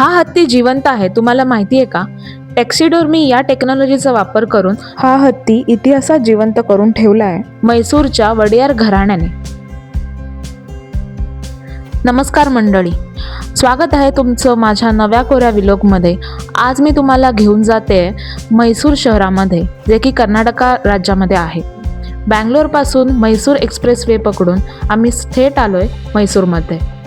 हा हत्ती जिवंत आहे तुम्हाला माहिती आहे का? टॅक्सिडोर्मी या टेक्नॉलॉजीचा वापर करून हा हत्ती इतिहासात जिवंत करून ठेवला आहे म्हैसूरच्या वडियार घराण्याने. नमस्कार मंडळी. स्वागत आहे तुमचं माझ्या नव्या कोऱ्या विलोकमध्ये आज मी तुम्हाला घेऊन जाते म्हैसूर शहरामध्ये जे की कर्नाटका राज्यामध्ये आहे. बँगलोरपासून म्हैसूर एक्सप्रेसवे पकडून आम्ही थेट आलो आहे म्हैसूरमध्ये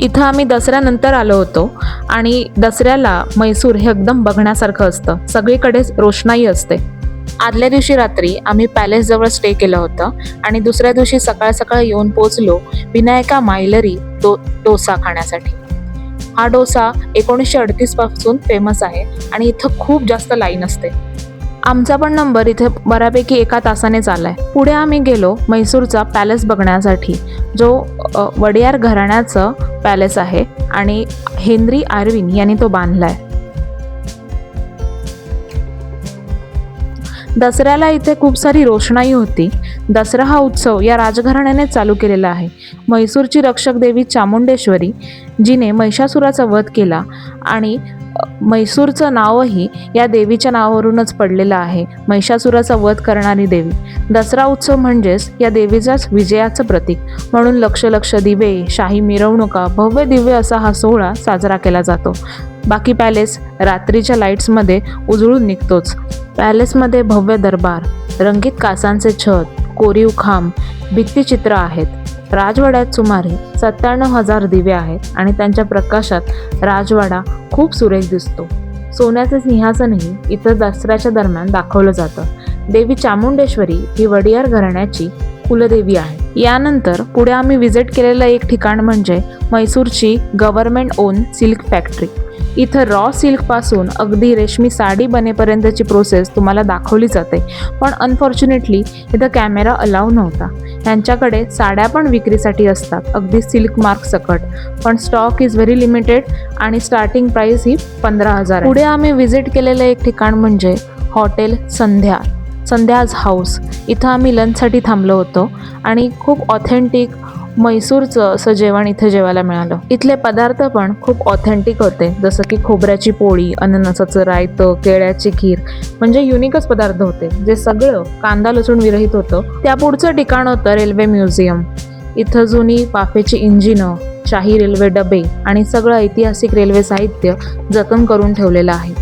इथं आम्ही दसऱ्यानंतर आलो होतो आणि दसऱ्याला मैसूर हे एकदम बघण्यासारखं असतं. सगळीकडेच रोषणाई असते. आदल्या दिवशी रात्री आम्ही पॅलेसजवळ स्टे केलं होतं आणि दुसऱ्या दिवशी सकाळ सकाळ येऊन पोचलो विनायका मायलरी डो डोसा खाण्यासाठी. हा डोसा एकोणीसशे अडतीसपासून फेमस आहे आणि इथं खूप जास्त लाईन असते. आमचा पण नंबर इथे बऱ्यापैकी एका तासानेच आहे पुढे आम्ही गेलो म्हैसूरचा पॅलेस बघण्यासाठी जो वडियार घराण्याचं पॅलेस आहे आणि हेनरी आर्विन यांनी तो बांधलाय. दसऱ्याला इथे खूप सारी रोषणाई होती. दसरा हा उत्सव या राजघराण्याने चालू केलेला आहे. म्हैसूरची रक्षक देवी चामुंडेश्वरी जिने महिषासुराचा वध केला आणि म्हैसूरचं नावही या देवीच्या नावावरूनच पडलेलं आहे महिषासुराचा वध करणारी देवी. दसरा उत्सव म्हणजेच या देवीचाच विजयाचं प्रतीक. म्हणून लक्ष लक्ष दिवे शाही मिरवणुका भव्य दिव्य असा हा सोहळा साजरा केला जातो. बाकी पॅलेस रात्रीच्या लाईट्समध्ये उजळून निघतोच. पॅलेसमध्ये भव्य दरबार रंगीत कासांचे छत कोरीव खांब भित्तीचित्र आहेत. राजवाड्यात सुमारे सत्त्याण्णव हजार दिवे आहेत आणि त्यांच्या प्रकाशात राजवाडा खूप सुरेख दिसतो. सोन्याचे सिंहासनही इथं दसऱ्याच्या दरम्यान दाखवलं जातं. देवी चामुंडेश्वरी ही वडियार घराण्याची कुलदेवी आहे. यानंतर पुढे आम्ही विजिट केलेलं एक ठिकाण म्हणजे म्हैसूरची गव्हर्नमेंट ओन सिल्क फॅक्टरी. इथं रॉ सिल्कपासून अगदी रेशमी साडी बनेपर्यंतची प्रोसेस तुम्हाला दाखवली जाते. पण अनफॉर्च्युनेटली इथं कॅमेरा अलाव नव्हता. यांच्याकडे साड्या पण विक्रीसाठी असतात अगदी सिल्क मार्क सकट. पण स्टॉक इज व्हेरी लिमिटेड आणि स्टार्टिंग प्राईस ही पंधरा हजार पुढे आम्ही व्हिजिट केलेलं एक ठिकाण म्हणजे हॉटेल संध्या. संध्याज हाऊस इथं आम्ही लंचसाठी थांबलो होतो आणि खूप ऑथेंटिक म्हैसूरचं असं जेवण इथे जेवायला मिळालं. इथले पदार्थ पण खूप ऑथेंटिक होते जसं की खोबऱ्याची पोळी अननसाचं रायतं केळ्याची खीर म्हणजे युनिकच पदार्थ होते जे सगळं कांदा लसूण विरहित होतं. त्या पुढचं ठिकाण होतं रेल्वे म्युझियम. इथं जुनी वाफेची इंजिनं शाही रेल्वे डबे आणि सगळं ऐतिहासिक रेल्वे साहित्य जतन करून ठेवलेलं आहे.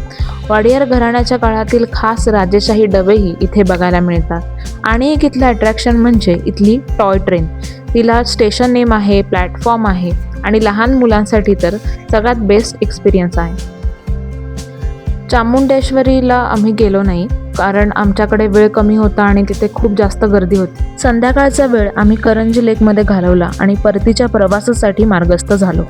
वाडियार घराण्याच्या काळातील खास राजेशाही डबेही इथे बघायला मिळतात. आणि एक इथलं अट्रॅक्शन म्हणजे इथली टॉय ट्रेन तिला स्टेशन नेम आहे प्लॅटफॉर्म आहे आणि लहान मुलांसाठी तर सगळ्यात बेस्ट एक्सपिरियन्स आहे. चामुंडेश्वरीला आम्ही गेलो नाही कारण आमच्याकडे वेळ कमी होता आणि तिथे खूप जास्त गर्दी होती. संध्याकाळचा वेळ आम्ही करंजी लेकमध्ये घालवला आणि परतीच्या प्रवासासाठी मार्गस्थ झालो.